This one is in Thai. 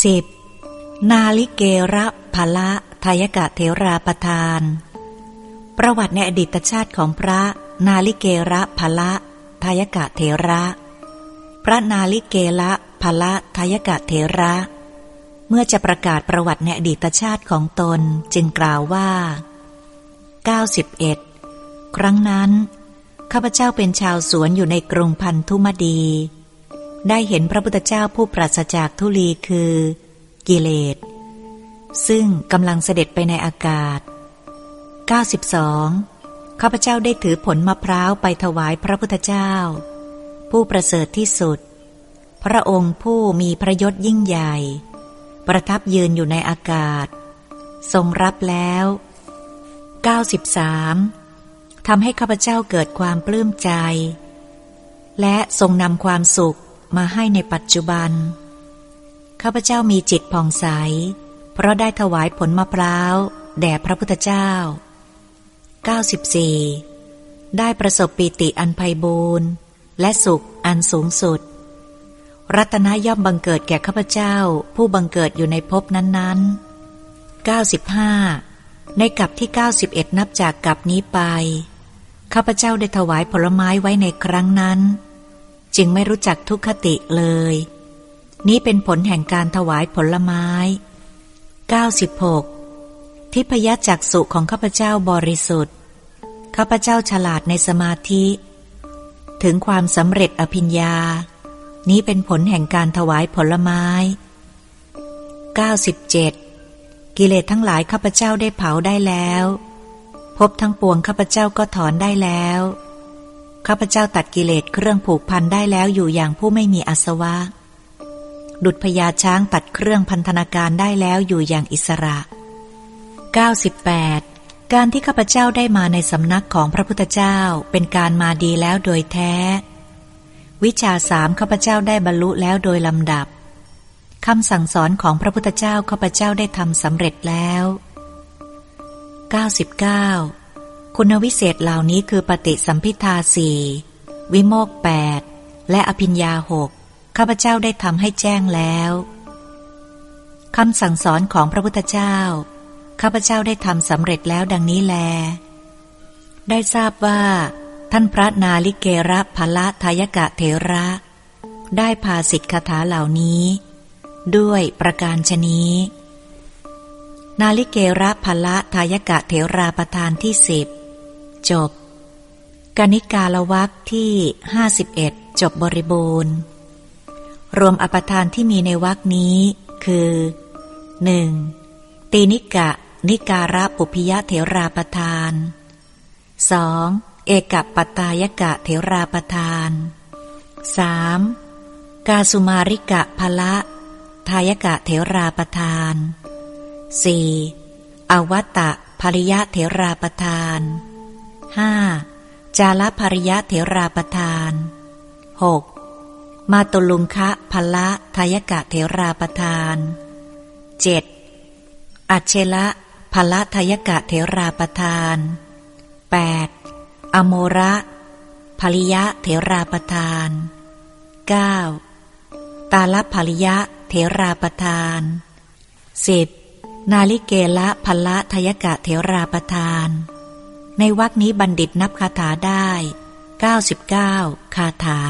10. นาลิเกระภละทายกะเทราประทาน ประวัติในอดีตชาติของพระนาลิเกระภละทายกะเทระ พระนาลิเกระภละทายกะเทระ เมื่อจะประกาศประวัติในอดีตชาติของตนจึงกล่าวว่า 91 ครั้งนั้น ข้าพเจ้าเป็นชาวสวนอยู่ในกรุงพันธุมดี ได้เห็นพระพุทธเจ้าผู้ปราศจากทุลีคือ กิเลส ซึ่งกำลังเสด็จไปในอากาศ 92. ข้าพเจ้าได้ถือผลมะพร้าวไปถวายพระพุทธเจ้า ผู้ประเสริฐที่สุด พระองค์ผู้มีพระยศยิ่งใหญ่ ประทับยืนอยู่ในอากาศ ทรงรับแล้ว 93. ทำให้ข้าพเจ้าเกิดความปลื้มใจ และทรงนำความสุข มาให้ในปัจจุบัน ข้าพเจ้ามีจิตผ่องใส เพราะได้ถวายผลมะพร้าว แด่พระพุทธเจ้า 94. ได้ประสบปีติอันไพบูรณ์และสุขอันสูงสุด รัตนะย่อมบังเกิดแก่ข้าพเจ้าผู้บังเกิดอยู่ในภพนั้นๆ 95. ในกับที่ 91 นับจากกับนี้ไป ข้าพเจ้าได้ถวายผลไม้ไว้ในครั้งนั้น จึงไม่รู้จักทุกขติเลย นี้เป็นผลแห่งการถวายผลไม้ 96. ทิพยจักสุของข้าพเจ้าบริสุทธิ์ ข้าพเจ้าฉลาดในสมาธิ ถึงความสำเร็จอภิญญา นี้เป็นผลแห่งการถวายผลไม้ 97. กิเลสทั้งหลายข้าพเจ้าได้เผาได้แล้ว พบทั้งปวงข้าพเจ้าก็ถอนได้แล้ว ข้าพเจ้าตัดกิเลสเครื่องผูกพันได้แล้วอยู่อย่างผู้ไม่มีอาสวะ ดุจพญาช้างตัดเครื่องพันธนาการได้แล้วอยู่อย่างอิสระ 98. การที่ข้าพเจ้าได้มาในสำนักของพระพุทธเจ้าเป็นการมาดีแล้วโดยแท้ วิชาสามข้าพเจ้าได้บรรลุแล้วโดยลำดับคำสั่งสอนของพระพุทธเจ้าข้าพเจ้าได้ทำสำเร็จแล้ว 99. คุณวิเศษเหล่านี้คือปฏิสัมพิทาสี่วิโมกแปดและอภิญญาหกข้าพเจ้าได้ทำให้แจ้งแล้วคำสั่งสอนของพระพุทธเจ้า ข้าพเจ้าได้ทำสำเร็จแล้วดังนี้แล ได้ทราบว่า ท่านพระนาลิเกระพละทายกะเถระ ได้พาสิทธิคาถาเหล่านี้ ด้วยประการชนี้ นาลิเกระพละทายกะเถราประธานที่สิบ จบ กนิกาลวักที่ห้าสิบเอ็ดจบบริบูรณ์ รวมอปทานที่มีในวักนี้ คือหนึ่งตีนิกะ นิการะปุพยะเถราประทาน 2. เอกปัตตายกะเถราประทาน 3. กาสุมาริกะพละทายกะเถราประทาน 4. อวัตตะภริยะเถราประทาน 5. จาลภริยะเถราประทาน 6. มาตุลุงคะพละทายกะเถราประทาน 7. อัจเชละพละทายกะเถราประทาน 8. อโมระภริยะเถราประทาน 9. ตาลภริยะเถราประทาน 10. นาลิเกละพละทยกะเถราประทาน ในวรรคนี้บัณฑิตนับคาถาได้ 99 คาถา